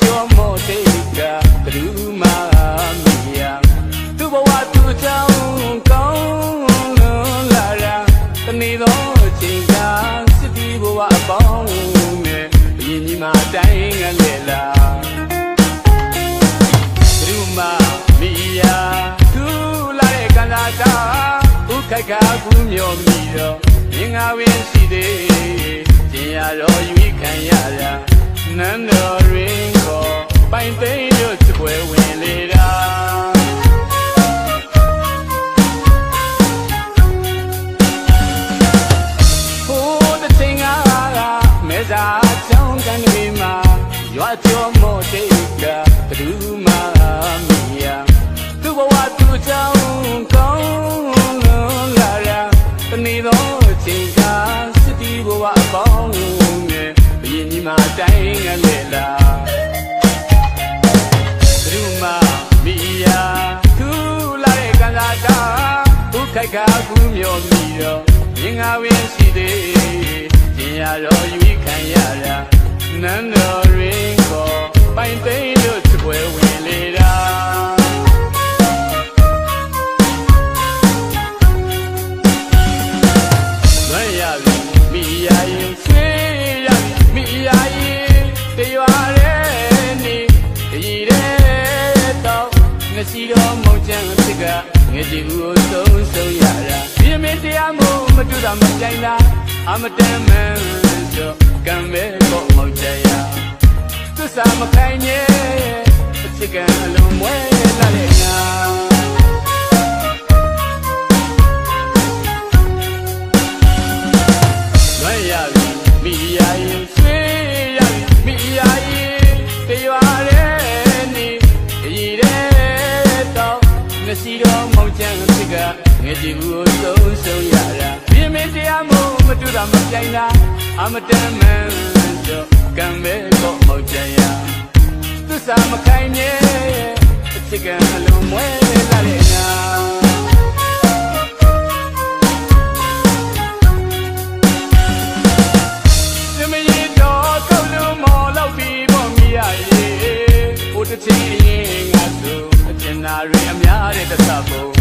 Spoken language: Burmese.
ကျော်မော်တေကဘလူးမာမီယာသူ့ဘဝသူ့ကြောင့်ကောင်းလွန်လာတာတနေ့သောချိန်ကစစ်တီးဘဝအပေါင်းနဲ့အရင်ကြီးမှတိုင်းငလဲလာဘလူးမာမီယာသူ့လာတဲ့ကလာတာဥခက်ကကူးမြော်မီတော့ငင်္ဂါဝင်ရှိသေးကျင်ရတော့ယူခံရတာနန်းတော် င်သိမ်းလို့စပွဲဝင်လေတာဟိုးတဲ့ချိန်ကမဲစာချောင်းကန်တွေမှာရွာကျော်မို့တိတ်ကဘယ်သူမှမရသူ့ဘဝသူ့ချောင်းကောင်းလုံးလာရတနေ့တော့ချိန်ကစစ်တီဘဝအပေါင်းနဲ့ဘယင်းကြီးမှာတိုင်းငလဲလား က်ကကူမျောမိတော့မြင်ငါဝင်းရှိသေးကျင်ရတော့ယူခံရတာနန်းတော်ရင်းကိုပိုင်သိမ်းလို့စပွဲဝင်လေတာမရပြီမိယာရင်ဆွေးရပြီမိယာရင်တရွာရဲနေတည်ရဲတော့ငစီတော်မောင်ချမ်းဖြစ်က ငယ်တီဦးကိုဆုံးဆုံးရတာဒီမင်းတရားမို့မတူတာမကြိုင်လားအမတန်မန်ဆိုကံမဲကိုမောင်ချရသစ္စာမခိုင်ရဲ့အချစ်ကံအလုံးမွဲလာတဲ့ မရှိတော့မောင်ချမ်းဖြစ်ကငယ်ကြည့်ဘူးဆုံးဆုံးရတာပြင်းမတရားမှုမတူတာမပြိုင်တာအမတန်မှန်တော့ကံပဲကောမောင်ချမ်းရသစ္စာမခိုင်မြဲအချစ်ကံလုံးမွဲလာလေနာချင်းရင်ငါဆို ရှင်နာတွေအများတဲ့တသဖို့